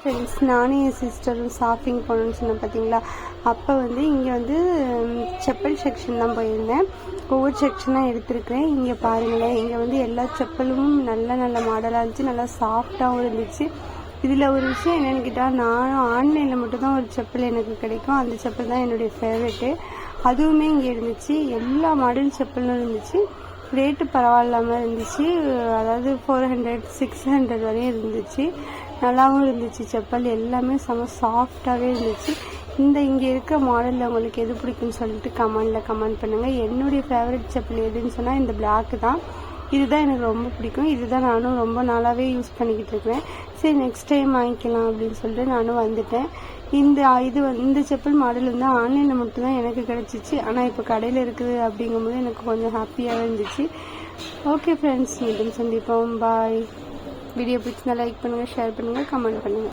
Friends நானும் என் சிஸ்டரும் shopping போகணுன்னு சொன்னேன் பார்த்தீங்களா அப்போ வந்து இங்கே வந்து செப்பல் செக்ஷன் தான் போயிருந்தேன். ஒவ்வொரு செக்ஷனாக எடுத்திருக்கிறேன். இங்கே பாருங்களேன் இங்கே வந்து எல்லா செப்பலும் நல்ல நல்ல மாடலாக இருந்துச்சு நல்லா சாஃப்டாகவும் இருந்துச்சு. இதில் ஒரு விஷயம் என்னென்னு கேட்டால் நானும் ஆன்லைனில் மட்டும்தான் ஒரு செப்பல் எனக்கு கிடைக்கும். அந்த செப்பல் தான் என்னுடைய ஃபேவரெட்டு அதுவுமே இங்கே இருந்துச்சு. எல்லா மாடல் செப்பலும் இருந்துச்சு. ரேட்டு பரவாயில்லாமல் இருந்துச்சு. அதாவது ஃபோர் ஹண்ட்ரட் சிக்ஸ் ஹண்ட்ரட் வரையும் இருந்துச்சு. நல்லாவும் இருந்துச்சு. செப்பல் எல்லாமே செம சாஃப்டாகவே இருந்துச்சு. இந்த இங்கே இருக்க மாடலில் உங்களுக்கு எது பிடிக்கும்னு சொல்லிட்டு கமெண்டில் கமெண்ட் பண்ணுங்கள் என்னுடைய ஃபேவரட் செப்பல் எதுன்னு சொன்னால் இந்த பிளாக் தான். இதுதான் எனக்கு ரொம்ப பிடிக்கும். இதுதான் நானும் ரொம்ப நாளாகவே யூஸ் பண்ணிக்கிட்டு இருக்கிறேன். சரி நெக்ஸ்ட் டைம் வாங்கிக்கலாம் அப்படின்னு சொல்லிட்டு நானும் வந்துட்டேன். இந்த இது இந்த செப்பல் மாடல் வந்து ஆன்லைனில் மட்டும்தான் எனக்கு கிடச்சிச்சு. ஆனால் இப்போ கடையில் இருக்குது அப்படிங்கும்போது எனக்கு கொஞ்சம் ஹாப்பியாக இருந்துச்சு. ஓகே ஃப்ரெண்ட்ஸ் மீண்டும் சந்திப்போம். பாய் வீடியோ பிடிச்சிருந்தால் லைக் பண்ணுங்கள் ஷேர் பண்ணுங்கள் கமெண்ட் பண்ணுங்கள்